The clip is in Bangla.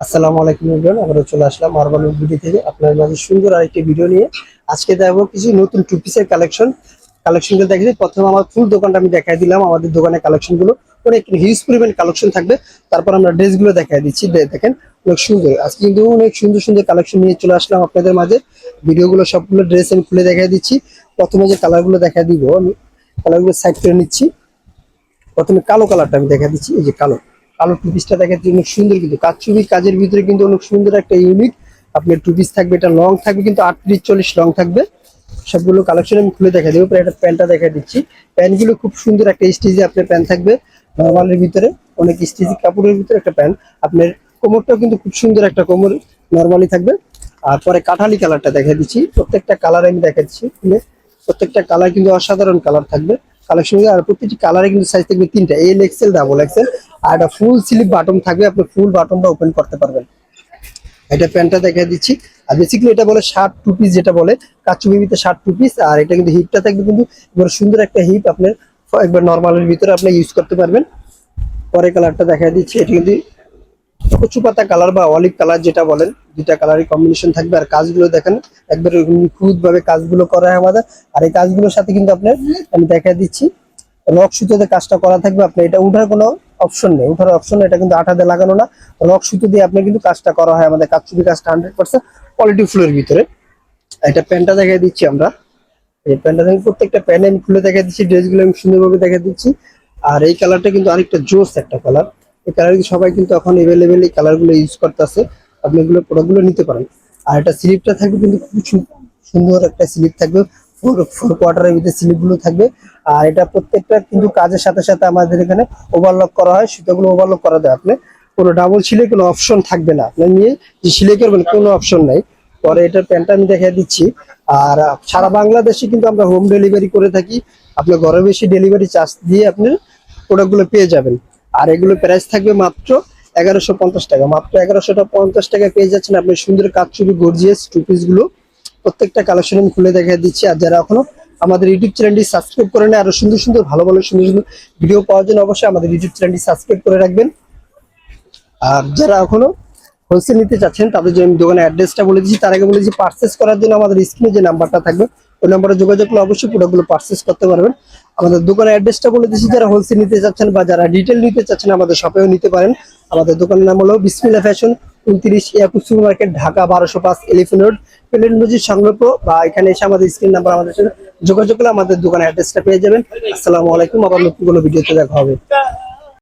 আসসালামু আলাইকুম এভরিওয়ান আমরা চলে আসলাম মার্বেল ভিডিও থেকে। আপনার মাঝে সুন্দর আরেকটি ভিডিও নিয়ে। আজকে দেখব কিছু নতুন টু পিসের কালেকশন কালেকশনগুলো দেখেছি প্রথমে আমার ফুল দোকানটা আমি দেখাই দিলাম, আমাদের দোকানের কালেকশনগুলো অনেক হিউজ পরিমাণ কালেকশন থাকবে। তারপর আমরা ড্রেসগুলো দেখাই দিচ্ছি। দেখেন, অনেক সুন্দর। আজকে কিন্তু অনেক সুন্দর সুন্দর কালেকশন নিয়ে চলে আসলাম আপনাদের মাঝে। ভিডিওগুলো সবগুলো ড্রেস আমি খুলে দেখাই দিচ্ছি। প্রথমে যে কালারগুলো দেখা দিব, আমি কালারগুলো সাইড করে নিচ্ছি। প্রথমে কালো কালারটা আমি দেখা দিচ্ছি, এই যে কালো। কালো টু পিসটা দেখা যাচ্ছে অনেক সুন্দর কিন্তু। কাচুবি কাজের ভিতরে কিন্তু অনেক সুন্দর একটা ইউনিক আপনার টু পিস থাকবে, এটা লং থাকবে, কিন্তু আটত্রিশ চল্লিশ লং থাকবে। সবগুলো কালেকশন আমি খুলে দেখা দেবো একটা প্যান্টটা দেখা দিচ্ছি। প্যান্টগুলো খুব সুন্দর একটা স্টিজে আপনার প্যান্ট থাকবে, নর্মালের ভিতরে, অনেক স্টিজি কাপড়ের ভিতরে একটা প্যান্ট। আপনার কোমরটাও কিন্তু খুব সুন্দর একটা কোমর নর্মালি থাকবে। আর পরে কাঠালি কালারটা দেখা দিচ্ছি, প্রত্যেকটা কালার আমি দেখা দিচ্ছি প্রত্যেকটা কালার কিন্তু অসাধারণ কালার থাকবে। কালেকশন আর প্রত্যেকটি কালারে কিন্তু সাইজ থাকবে তিনটা। এল এক্সেল ডাবল এক্সেল আর একটা ফুল স্লিপ বাটন থাকবে, আপনি ফুল বাটনটা ওপেন করতে পারবেন। এটা প্যান্টটা দেখা দিচ্ছি। আর বেসিক্যালি এটা বলে শার্ট টু পিস যেটা বলে কাচু বিবিতে শার্ট টু পিস আর এটা কিন্তু হিপটা থাকবে কিন্তু এবার সুন্দর একটা হিপ আপনার, একবার নর্মালের ভিতরে আপনি ইউজ করতে পারবেন। পরে কালারটা দেখা দিচ্ছি। এটা কিন্তু কচু পাতা কালার বা অলিভ কালার যেটা বলেন, দুইটা কালারই কম্বিনেশন থাকবে। আর কাজগুলো দেখেন, একবার নিখুঁত ভাবে কাজগুলো করা হয় আমাদের। আর এই কাজগুলোর সাথে কিন্তু আপনার, আমি দেখা দিচ্ছি লক সুতোতে কাজটা করা থাকবে। আপনার এটা উঠার কোনো অপশন নেই। উঠার অপশন এটা কিন্তু আঠা দিয়ে লাগানো না। রক সুতো দিয়ে আপনার কিন্তু কাজটা করা হয় আমাদের কাজচুপি কাজটা হান্ড্রেড পার্সেন্ট কোয়ালিটি ফুলের ভিতরে। এটা প্যান্টটা দেখাই দিচ্ছি আমরা। এই প্যান্টটা আমি প্রত্যেকটা প্যান্ট আমি খুলে দেখা দিচ্ছি, ড্রেসগুলো আমি সুন্দরভাবে দেখা দিচ্ছি। আর এই কালারটা কিন্তু আরেকটা জোস একটা কালার এই কালার সবাই কিন্তু এখন এভেলেবেল এই কালারগুলো ইউজ করতেছে। আপনি এগুলো প্রোডাক্টগুলো নিতে পারেন। আর এটা স্লিপটা থাকবে কিন্তু খুব সুন্দর একটা স্লিপ থাকবে। ফোর ফোর কোয়ার্টারের ভিতরে স্লিপগুলো থাকবে। আর এটা প্রত্যেকটা কিন্তু কাজের সাথে সাথে আমাদের এখানে ওভারলক করা হয়। সুতোগুলো ওভারলক করা দেয় আপনি। কোনো ডাবল সিলে কোনো অপশন থাকবে না। আপনি নিয়ে যে সিলাই করবেন কোনো অপশন নাই। পরে এটার প্যান্টটা আমি দেখিয়ে দিচ্ছি। আর সারা বাংলাদেশে কিন্তু আমরা হোম ডেলিভারি করে থাকি। আপনার ঘরে বেশি ডেলিভারি চার্জ দিয়ে আপনি প্রোডাক্টগুলো পেয়ে যাবেন। আর এগুলো প্রাইস থাকবে মাত্র এগারোশো পঞ্চাশ টাকা। মাত্র এগারোশোটা পঞ্চাশ টাকা পেয়ে যাচ্ছেন আপনি সুন্দর কাচুরি গর্জিয়াস টু গুলো। প্রত্যেকটা কালেকশন আমি খুলে দেখা দিচ্ছি। আর যারা এখনও আমাদের ইউটিউব চ্যানেলটি সাবস্ক্রাইব করে নেয় আরও সুন্দর সুন্দর ভালো ভালো সুন্দর সুন্দর ভিডিও পাওয়ার জন্য অবশ্যই আমাদের ইউটিউব চ্যানেলটি সাবস্ক্রাইব করে রাখবেন। আর যারা এখনও হোলসেল নিতে চাচ্ছেন, তাদের জন্য দোকানের অ্যাড্রেসটা বলে দিচ্ছি। তার আগে বলেছি পার্চেস করার জন্য আমাদের স্ক্রিনে যে নাম্বারটা থাকবে, ওই নাম্বারে যোগাযোগ করলে অবশ্যই প্রোডাক্টগুলো পার্চেস করতে পারবেন। আমাদের দোকানের অ্যাড্রেসটা বলে দিচ্ছি যারা হোলসেল নিতে চাচ্ছেন বা যারা ডিটেল নিতে চাচ্ছেন আমাদের শপেও নিতে পারেন। আমাদের দোকানের নাম হলো বিসমিল্লা ফ্যাশন উনত্রিশ ইয়াকুব সুপার মার্কেট ঢাকা বারোশো পাঁচ এলিফেন্ট রোড প্লেন মজিদ সংলগ্ন বা এখানে এসে আমাদের স্ক্রিন নাম্বার আমাদের সাথে যোগাযোগ করলে আমাদের দোকানের অ্যাড্রেসটা পেয়ে যাবেন। আসসালামু আলাইকুম, আবার নতুন কোনো ভিডিওতে দেখা হবে।